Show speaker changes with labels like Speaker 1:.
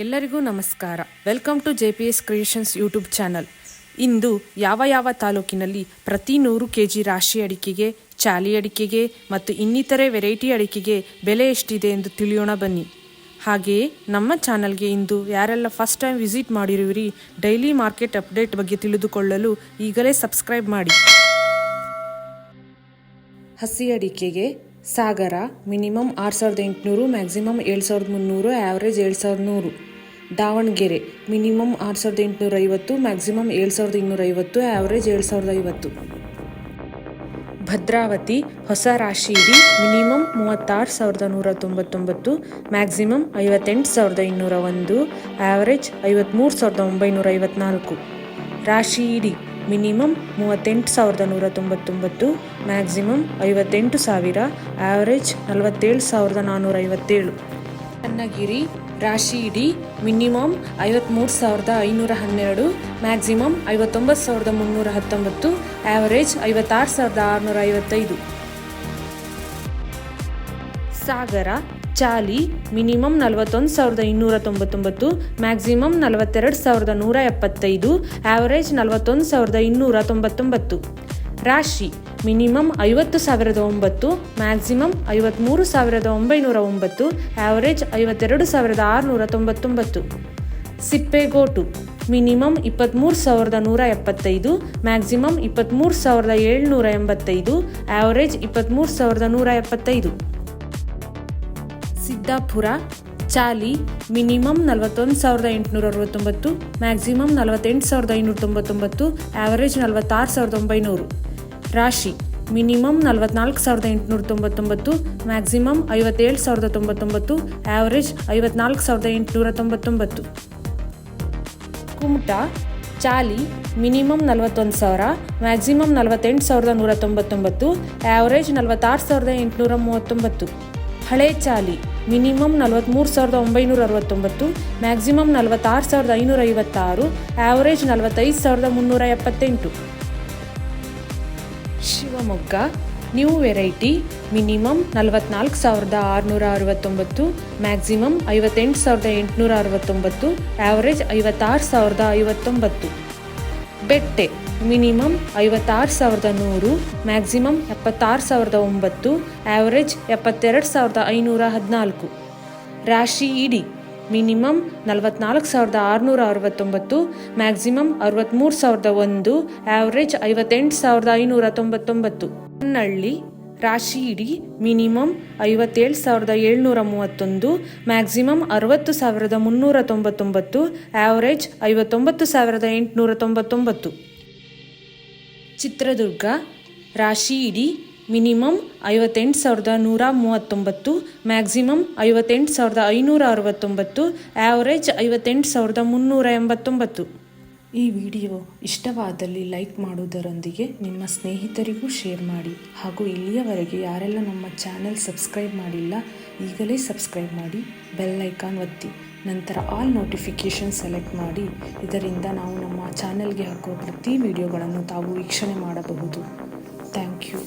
Speaker 1: ಎಲ್ಲರಿಗೂ ನಮಸ್ಕಾರ. Welcome to J P S creations YouTube channel ಇಂದು ಯಾವ ಯಾವ ತಾಲೂಕಿನಲ್ಲಿ ಪ್ರತಿ ನೂರು ಕೆ ಜಿ ರಾಶಿ ಅಡಿಕೆಗೆ, ಚಾಲಿ ಅಡಿಕೆಗೆ ಮತ್ತು ಇನ್ನಿತರೆ ವೆರೈಟಿ ಅಡಿಕೆಗೆ ಬೆಲೆ ಎಷ್ಟಿದೆ ಎಂದು ತಿಳಿಯೋಣ ಬನ್ನಿ. ಹಾಗೆಯೇ ನಮ್ಮ ಚಾನಲ್ಗೆ ಇಂದು ಯಾರೆಲ್ಲ ಫಸ್ಟ್ ಟೈಮ್ ವಿಸಿಟ್ ಮಾಡಿರುವಿರಿ ಡೈಲಿ ಮಾರ್ಕೆಟ್ ಅಪ್ಡೇಟ್ ಬಗ್ಗೆ ತಿಳಿದುಕೊಳ್ಳಲು ಈಗಲೇ ಸಬ್ಸ್ಕ್ರೈಬ್ ಮಾಡಿ. ಹಸಿ ಅಡಿಕೆಗೆ ಸಾಗರ, ಮಿನಿಮಮ್ ಆರು ಸಾವಿರದ ಎಂಟುನೂರು, ಮ್ಯಾಕ್ಸಿಮಮ್ ಏಳು ಸಾವಿರದ ಮುನ್ನೂರು ಆ್ಯಾವ್ರೇಜ್ ಏಳು ಸಾವಿರದ ನೂರು. ದಾವಣಗೆರೆ, ಮಿನಿಮಮ್ ಆರು ಸಾವಿರದ ಎಂಟುನೂರ ಐವತ್ತು, ಮ್ಯಾಕ್ಸಿಮಮ್ ಏಳು ಸಾವಿರದ ಇನ್ನೂರ ಐವತ್ತು ಆ್ಯಾವ್ರೇಜ್ ಏಳು ಸಾವಿರದ ಐವತ್ತು. ಭದ್ರಾವತಿ, ಹೊಸ ರಾಶಿ ಇಡಿ, ಮಿನಿಮಮ್ ಮೂವತ್ತಾರು ಸಾವಿರದ ನೂರ ತೊಂಬತ್ತೊಂಬತ್ತು, ಮ್ಯಾಕ್ಸಿಮಮ್ ಐವತ್ತೆಂಟು ಸಾವಿರದ ಇನ್ನೂರ ಒಂದು ಆ್ಯಾವ್ರೇಜ್ ಐವತ್ತ್ಮೂರು ಸಾವಿರದ ಒಂಬೈನೂರ ಐವತ್ನಾಲ್ಕು. ರಾಶಿ ಇಡಿ. ಮಿನಿಮಮ್ ಮೂವತ್ತೆಂಟು ಸಾವಿರದ ನೂರ ತೊಂಬತ್ತೊಂಬತ್ತು, ಮ್ಯಾಕ್ಸಿಮಮ್ ಐವತ್ತೆಂಟು ಸಾವಿರ, ಆವರೇಜ್ ನಲವತ್ತೇಳು ಸಾವಿರದ ನಾನ್ನೂರ ಐವತ್ತೇಳು. ಚನ್ನಗಿರಿ ರಾಶಿ ಇಡೀ ಮಿನಿಮಮ್ ಐವತ್ತ್ಮೂರು ಸಾವಿರದ ಐನೂರ ಹನ್ನೆರಡು, ಮ್ಯಾಕ್ಸಿಮಮ್ ಐವತ್ತೊಂಬತ್ತು ಸಾವಿರದ ಮುನ್ನೂರ ಹತ್ತೊಂಬತ್ತು ಆ್ಯಾವರೇಜ್ ಐವತ್ತಾರು ಸಾವಿರದ ಆರುನೂರ ಐವತ್ತೈದು. ಸಾಗರ ಚಾಲಿ ಮಿನಿಮಮ್ ನಲವತ್ತೊಂದು ಸಾವಿರದ ಇನ್ನೂರ ತೊಂಬತ್ತೊಂಬತ್ತು, ಮ್ಯಾಕ್ಸಿಮಮ್ ನಲವತ್ತೆರಡು ಸಾವಿರದ ನೂರ ಎಪ್ಪತ್ತೈದು ಆ್ಯಾವರೇಜ್ ನಲವತ್ತೊಂದು ಸಾವಿರದ ಇನ್ನೂರ ತೊಂಬತ್ತೊಂಬತ್ತು. ರಾಶಿ, ಮಿನಿಮಮ್ ಐವತ್ತು ಸಾವಿರದ ಒಂಬತ್ತು, ಮ್ಯಾಕ್ಸಿಮಮ್ ಐವತ್ತ್ಮೂರು ಸಾವಿರದ ಒಂಬೈನೂರ ಒಂಬತ್ತು ಆ್ಯಾವರೇಜ್ ಐವತ್ತೆರಡು ಸಾವಿರದ ಆರುನೂರ ತೊಂಬತ್ತೊಂಬತ್ತು. ಸಿಪ್ಪೆಗೋಟು, ಮಿನಿಮಮ್ ಇಪ್ಪತ್ತ್ಮೂರು ಸಾವಿರದ ನೂರ ಎಪ್ಪತ್ತೈದು, ಮ್ಯಾಕ್ಸಿಮಮ್ ಇಪ್ಪತ್ತ್ಮೂರು ಸಾವಿರದ ಏಳ್ನೂರ ಎಂಬತ್ತೈದು ಆ್ಯಾವರೇಜ್ ಇಪ್ಪತ್ತ್ಮೂರು ಸಾವಿರದ ನೂರ ಎಪ್ಪತ್ತೈದು. ಸಿದ್ದಾಪುರ, ಚಾಲಿ, ಮಿನಿಮಮ್ ನಲವತ್ತೊಂದು ಸಾವಿರದ ಎಂಟುನೂರ ಅರವತ್ತೊಂಬತ್ತು, ಮ್ಯಾಕ್ಸಿಮಮ್ ನಲವತ್ತೆಂಟು ಸಾವಿರದ ಐನೂರ ತೊಂಬತ್ತೊಂಬತ್ತು ಆ್ಯಾವರೇಜ್ ನಲವತ್ತಾರು ಸಾವಿರದ ಒಂಬೈನೂರು. ರಾಶಿ, ಮಿನಿಮಮ್ ನಲವತ್ನಾಲ್ಕು ಸಾವಿರದ ಎಂಟುನೂರ ತೊಂಬತ್ತೊಂಬತ್ತು ಮ್ಯಾಕ್ಸಿಮಮ್ ಐವತ್ತೇಳು ಸಾವಿರದ ತೊಂಬತ್ತೊಂಬತ್ತು ಆ್ಯಾವರೇಜ್ ಐವತ್ನಾಲ್ಕು ಸಾವಿರದ ಎಂಟುನೂರ ತೊಂಬತ್ತೊಂಬತ್ತು ಕುಮಟಾ, ಚಾಲಿ, ಮಿನಿಮಮ್ ನಲವತ್ತೊಂದು ಸಾವಿರ, ಮ್ಯಾಕ್ಸಿಮಮ್ ನಲವತ್ತೆಂಟು ಸಾವಿರದ ನೂರ ತೊಂಬತ್ತೊಂಬತ್ತು ಆ್ಯಾವರೇಜ್ ನಲವತ್ತಾರು ಸಾವಿರದ ಎಂಟುನೂರ ಮೂವತ್ತೊಂಬತ್ತು. ಹಳೆ ಚಾಲಿ ಮಿನಿಮಮ್ ನಲವತ್ತ್ಮೂರು ಸಾವಿರದ ಒಂಬೈನೂರ ಅರವತ್ತೊಂಬತ್ತು ಮ್ಯಾಕ್ಸಿಮಮ್ ನಲವತ್ತಾರು ಸಾವಿರದ ಐನೂರ ಐವತ್ತಾರು ಆ್ಯಾವರೇಜ್ ನಲವತ್ತೈದು ಸಾವಿರದ ಮುನ್ನೂರ ಎಪ್ಪತ್ತೆಂಟು ಶಿವಮೊಗ್ಗ, ನ್ಯೂ ವೆರೈಟಿ, ಮಿನಿಮಮ್ ನಲವತ್ನಾಲ್ಕು ಸಾವಿರದ ಆರುನೂರ ಅರವತ್ತೊಂಬತ್ತು ಮ್ಯಾಕ್ಸಿಮಮ್ ಐವತ್ತೆಂಟು ಸಾವಿರದ ಎಂಟುನೂರ ಅರವತ್ತೊಂಬತ್ತು ಆ್ಯಾವರೇಜ್ ಐವತ್ತಾರು ಸಾವಿರದ ಐವತ್ತೊಂಬತ್ತು. ಬೆಟ್ಟೆ ಮಿನಿಮಮ್ ಐವತ್ತಾರು ಸಾವಿರದ ನೂರು, ಮ್ಯಾಕ್ಸಿಮಮ್ ಎಪ್ಪತ್ತಾರು ಸಾವಿರದ ಒಂಬತ್ತು ಆ್ಯಾವರೇಜ್ ಎಪ್ಪತ್ತೆರಡು ಸಾವಿರದ ಐನೂರ ಹದಿನಾಲ್ಕು. ರಾಶಿ ಇಡಿ. ಮಿನಿಮಮ್ ನಲವತ್ನಾಲ್ಕು ಸಾವಿರದ ಆರುನೂರ ಅರವತ್ತೊಂಬತ್ತು, ಮ್ಯಾಕ್ಸಿಮಮ್ ಅರವತ್ತ್ಮೂರು ಸಾವಿರದ ಒಂದು ಆ್ಯಾವ್ರೇಜ್ ಐವತ್ತೆಂಟು ಸಾವಿರದ ಐನೂರ ತೊಂಬತ್ತೊಂಬತ್ತು. ಹೊನ್ನಳ್ಳಿ. ರಾಶಿ ಇಡಿ. ಮಿನಿಮಮ್ ಐವತ್ತೇಳು ಸಾವಿರದ ಏಳ್ನೂರ ಮೂವತ್ತೊಂದು, ಮ್ಯಾಕ್ಸಿಮಮ್ ಅರವತ್ತು ಸಾವಿರದ ಮುನ್ನೂರ ತೊಂಬತ್ತೊಂಬತ್ತು ಆ್ಯಾವ್ರೇಜ್ ಐವತ್ತೊಂಬತ್ತು ಸಾವಿರದ ಎಂಟುನೂರ ತೊಂಬತ್ತೊಂಬತ್ತು. ಚಿತ್ರದುರ್ಗ, ರಾಶಿ ಇಡಿ, ಮಿನಿಮಮ್ ಐವತ್ತೆಂಟು ಸಾವಿರದ ನೂರ ಮೂವತ್ತೊಂಬತ್ತು, ಮ್ಯಾಕ್ಸಿಮಮ್ ಐವತ್ತೆಂಟು ಸಾವಿರದ ಐನೂರ ಅರವತ್ತೊಂಬತ್ತು ಆ್ಯಾವರೇಜ್ ಐವತ್ತೆಂಟು ಸಾವಿರದ ಮುನ್ನೂರ ಎಂಬತ್ತೊಂಬತ್ತು. ಈ ವಿಡಿಯೋ ಇಷ್ಟವಾದಲ್ಲಿ ಲೈಕ್ ಮಾಡುವುದರೊಂದಿಗೆ ನಿಮ್ಮ ಸ್ನೇಹಿತರಿಗೂ ಶೇರ್ ಮಾಡಿ ಹಾಗೂ ಇಲ್ಲಿಯವರೆಗೆ ಯಾರೆಲ್ಲ ನಮ್ಮ ಚಾನೆಲ್ ಸಬ್ಸ್ಕ್ರೈಬ್ ಮಾಡಿಲ್ಲ, ಈಗಲೇ ಸಬ್ಸ್ಕ್ರೈಬ್ ಮಾಡಿ, ಬೆಲ್ ಐಕಾನ್ ಒತ್ತಿ. ನಂತರ ಆಲ್ ನೋಟಿಫಿಕೇಷನ್ ಸೆಲೆಕ್ಟ್ ಮಾಡಿ, ಇದರಿಂದ ನಾವು ನಮ್ಮ ಚಾನೆಲ್ಗೆ ಹಾಕುವ ಪ್ರತಿ ವಿಡಿಯೋಗಳನ್ನು ತಾವು ವೀಕ್ಷಣೆ ಮಾಡಬಹುದು. Thank you